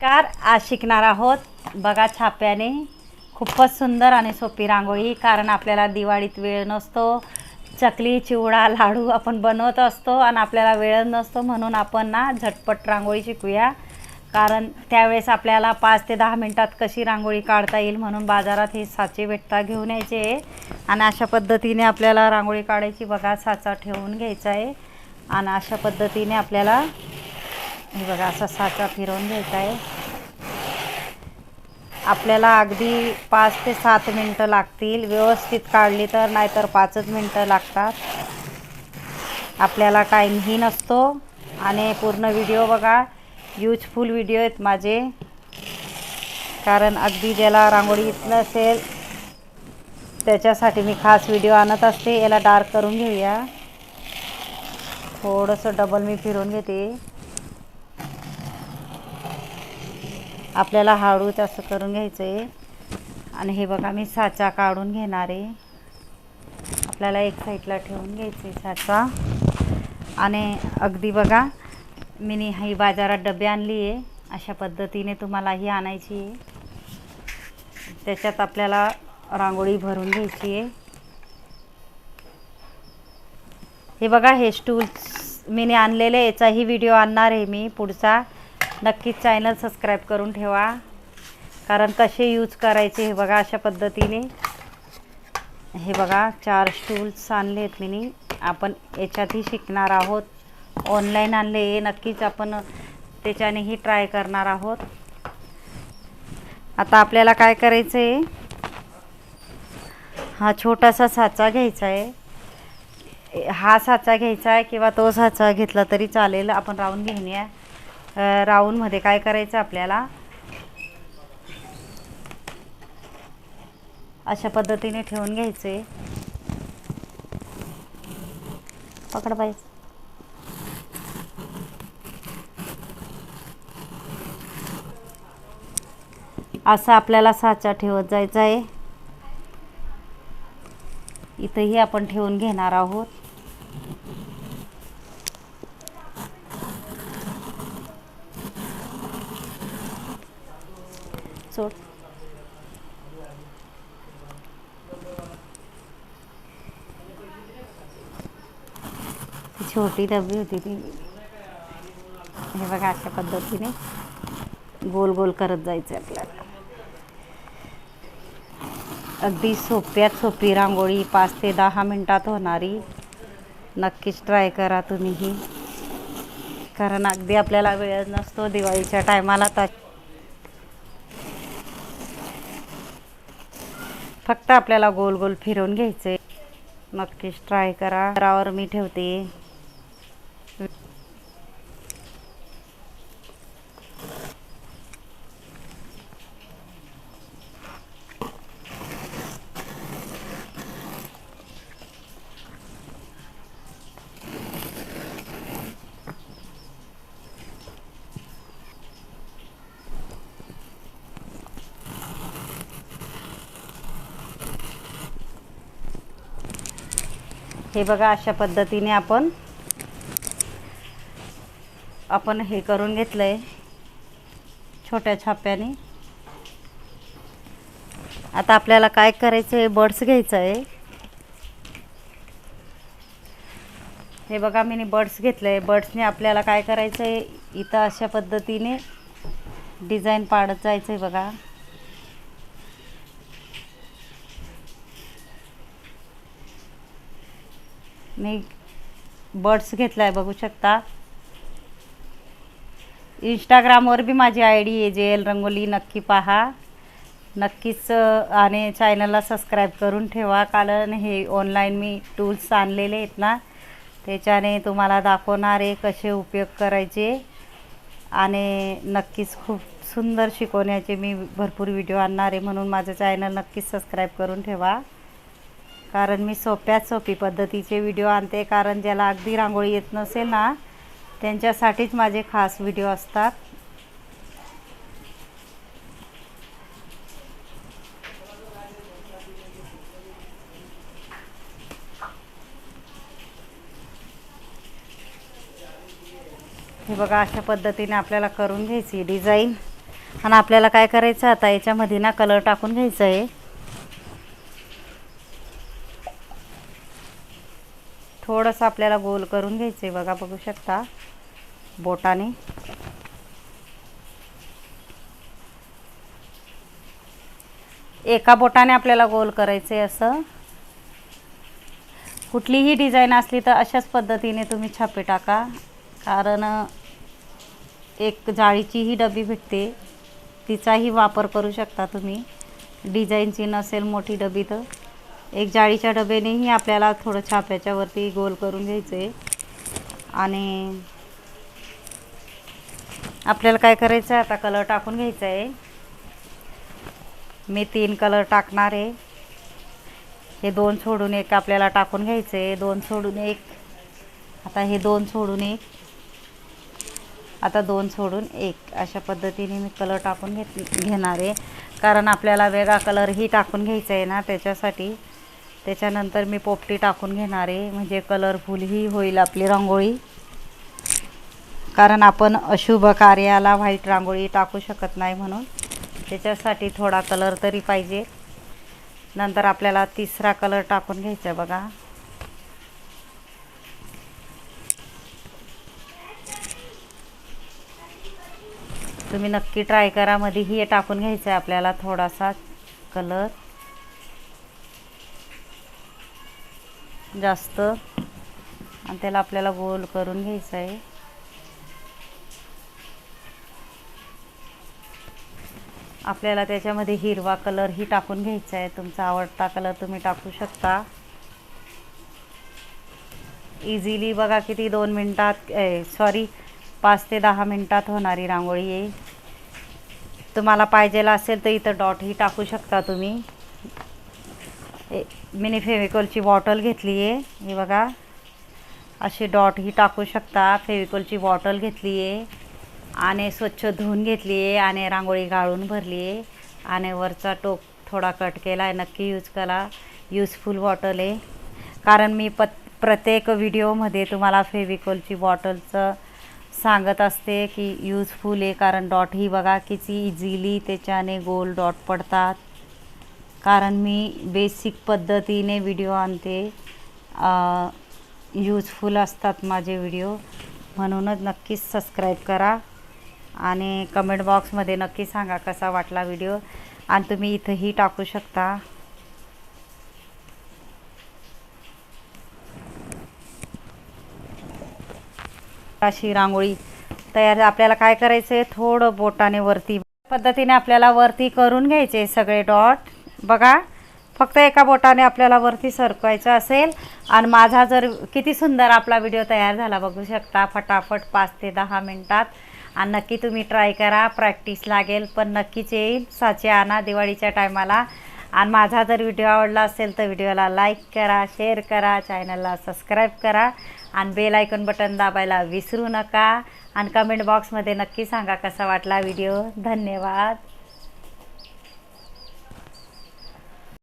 Car आज शिकणार आहोत. बघा छाप्याने. खूपच सुंदर आणि सोपी रांगोळी कारण आपल्याला दिवाळीत वेळ नसतो. चकली चिवडा लाडू आपण बनवत असतो आणि आपल्याला वेळ नसतो म्हणून आपण ना झटपट रांगोळी शिकूया. कारण त्यावेळेस आपल्याला पाच ते दहा मिनटात कशी रांगोळी काढता येईल म्हणून बाजारात हे साचे भेटता घेऊन यायचे. आणि अशा पद्धतीने आपल्याला रांगोळी काढायची बघा साचा ठेवून घ्यायचा आहे. आणि अशा पद्धतीने आपल्याला हे बघा असा साचा फिरवून घ्यायचा आहे. आपल्याला अगदी पाच ते सात मिनटं लागतील. व्यवस्थित काढली तर नाहीतर पाचच मिनटं लागतात. आपल्याला टाईमही नसतो. आणि पूर्ण व्हिडिओ बघा. यूजफुल व्हिडिओ आहेत माझे. कारण अगदी ज्याला रांगोळी येत नसेल त्याच्यासाठी मी खास व्हिडिओ आणत असते. याला डार्क करून घेऊया. थोडंसं डबल मी फिरून घेते. आपल्याला हळूच असं करून घ्यायचं आहे आणि हे बघा मी साचा काढून घेणार आहे. आपल्याला एक साईडला ठेवून घ्यायचं आहे साचा. आणि अगदी बघा मी ही बाजारात डबे आणली आहे. अशा पद्धतीने तुम्हाला ही आणायची आहे. त्याच्यात आपल्याला रांगोळी भरून घ्यायची आहे. हे बघा हे स्टूल्स मी आणलेले याचाही व्हिडिओ आणणार आहे मी पुढचा. नक्कीच चॅनल सबस्क्राईब करून ठेवा. कारण कसे यूज करायचे हे बघा अशा पद्धतीने. हे बघा चार स्टूल्स आणले आहेत मी आपण याच्यातही शिकणार आहोत. ऑनलाईन आणले नक्कीच आपण त्याच्यानेही ट्राय करणार आहोत. आता आपल्याला काय करायचं आहे हा छोटासा साचा घ्यायचा आहे. हा साचा घ्यायचा आहे किंवा तो साचा घेतला तरी चालेल. आपण राहून घेऊया राऊंडमध्ये काय करायचं आपल्याला? अशा पद्धतीने ठेवून घ्यायचे. पकड पाहिजे असं आपल्याला साचा ठेवत जायचा आहे इथंही आपण ठेवून घेणार आहोत. सोड. छोटी डबी होती ती. हे बघा अशा पद्धतीने गोल गोल करत जायचं आपल्याला. अगदी सोप्यात सोपी रांगोळी पाच ते दहा मिनटात होणारी. नक्कीच ट्राय करा तुम्हीही. कारण अगदी आपल्याला वेळ नसतो दिवाळीच्या टायमाला तर. फक्त आपल्याला गोल गोल फिरवून घ्यायचं. आहे नक्कीच ट्राय करा. करावर मी ठेवते. हे बघा अशा पद्धतीने आपण आपण हे करून घेतलं आहे छोट्या छाप्याने. आता आपल्याला काय करायचं आहे बड्स घ्यायचं आहे हे बघा मी बड्स घेतलं आहे बड्सने आपल्याला काय करायचं आहे इथं अशा पद्धतीने डिझाईन पाडत जायचं आहे बघा. मी बर्ड्स घेतला आहे बघू शकता. इंस्टाग्रामवर बी माझी आय डी आहे जे एल रंगोली नक्की पहा. नक्कीच आणि चॅनलला सबस्क्राईब करून ठेवा कारण हे ऑनलाईन मी टूल्स आणलेले आहेत ना त्याच्याने तुम्हाला दाखवणार आहे कसे उपयोग करायचे. आणि नक्कीच खूप सुंदर शिकवण्याचे मी भरपूर व्हिडिओ आणणार आहे म्हणून माझं चॅनल नक्कीच सबस्क्राईब करून ठेवा. कारण मी सोप्यात सोपी पद्धतीचे व्हिडिओ आणते कारण ज्याला अगदी रांगोळी येत नसेल ना त्यांच्यासाठीच माझे खास व्हिडिओ असतात. हे बघा अशा पद्धतीने आपल्याला करून घ्यायची डिझाईन. आणि आपल्याला काय करायचं आता? याच्यामध्ये ना कलर टाकून घ्यायचं आहे. थोडंसं आपल्याला गोल करून घ्यायचं आहे बघा बघू शकता. बोटाने. एका बोटाने आपल्याला गोल करायचं आहे असं. कुठलीही डिझाईन असली तर अशाच पद्धतीने तुम्ही छापे टाका कारण एक जाळीचीही डबी भेटते. तिचाही वापर करू शकता तुम्ही. डिझाईनची नसेल मोठी डबी तर. एक जाळीच्या डब्यानेही आपल्याला थोडं छाप्याच्यावरती गोल करून घ्यायचं आहे आणि आपल्याला काय करायचं आहे आता कलर टाकून घ्यायचा आहे मी तीन कलर टाकणार आहे. हे दोन सोडून एक आपल्याला टाकून घ्यायचं आहे दोन सोडून एक. आता हे दोन सोडून एक. आता दोन सोडून एक. अशा पद्धतीने मी कलर टाकून घेत घेणार आहे. कारण आपल्याला वेगळा कलरही टाकून घ्यायचा आहे ना त्याच्यासाठी. त्याच्यानंतर मी पोपटी टाकून घेणार आहे. म्हणजे कलरफुलही होईल आपली रांगोळी. कारण आपण अशुभ कार्याला व्हाईट रांगोळी टाकू शकत नाही म्हणून. त्याच्यासाठी थोडा कलर तरी पाहिजे. नंतर आपल्याला तिसरा कलर टाकून घ्यायचा आहे बघा. तुम्ही नक्की ट्राय करा. मध्येही हे टाकून घ्यायचं आहे आपल्याला थोडासा कलर जास्त. आणि त्याला आपल्याला गोल करून घ्यायचं आहे. आपल्याला त्याच्यामध्ये हिरवा कलरही टाकून घ्यायचा आहे. तुमचा आवडता कलर तुम्ही टाकू शकता. इझिली बघा किती दोन मिनटात सॉरी पाच ते दहा मिनटात होणारी रांगोळी आहे. तुम्हाला पाहिजेला असेल तर इथं डॉटही टाकू शकता तुम्ही. मिनी फेविकॉलची बॉटल घेतली आहे हे बघा. असे डॉटही टाकू शकता. फेविकॉलची बॉटल घेतली आहे आणि स्वच्छ धुवून घेतली आहे आणि रांगोळी गाळून भरली आहे आणि वरचा टोक थोडा कट केला आहे नक्की यूज करा. यूजफुल बॉटल आहे. कारण मी प प्रत्येक व्हिडिओमध्ये तुम्हाला फेविकॉलची बॉटलचं सांगत असते की यूजफुल आहे. कारण डॉट ही बघा किती इझिली त्याच्याने गोल डॉट पडतात. कारण मी बेसिक पद्धतीने व्हिडिओ आणते. यूजफुल असतात माझे व्हिडिओ म्हणूनच नक्कीच सबस्क्राईब करा. आणि कमेंट बॉक्समध्ये नक्की सांगा कसा वाटला व्हिडिओ आणि तुम्ही इथंही टाकू शकता. अशी रांगोळी तयार आपल्याला काय करायचं आहे थोडं बोटाने वरती पद्धतीने आपल्याला वरती करून घ्यायचे सगळे डॉट बघा फक्त एका बोटाने आपल्याला वरती सरकवायचं असेल आणि माझा जर किती सुंदर आपला व्हिडिओ तयार झाला बघू शकता फटाफट पाच ते दहा मिनटात. आणि नक्की तुम्ही ट्राय करा प्रॅक्टिस लागेल पण नक्कीच येईल साचे आणा दिवाळीच्या टायमाला आणि माझा जर व्हिडिओ आवडला असेल तर व्हिडिओला लाईक करा शेअर करा चॅनलला सबस्क्राईब करा. आणि बेल आयकॉन बटन दाबायला विसरू नका. आणि कमेंट बॉक्समध्ये नक्की सांगा कसा वाटला व्हिडिओ धन्यवाद.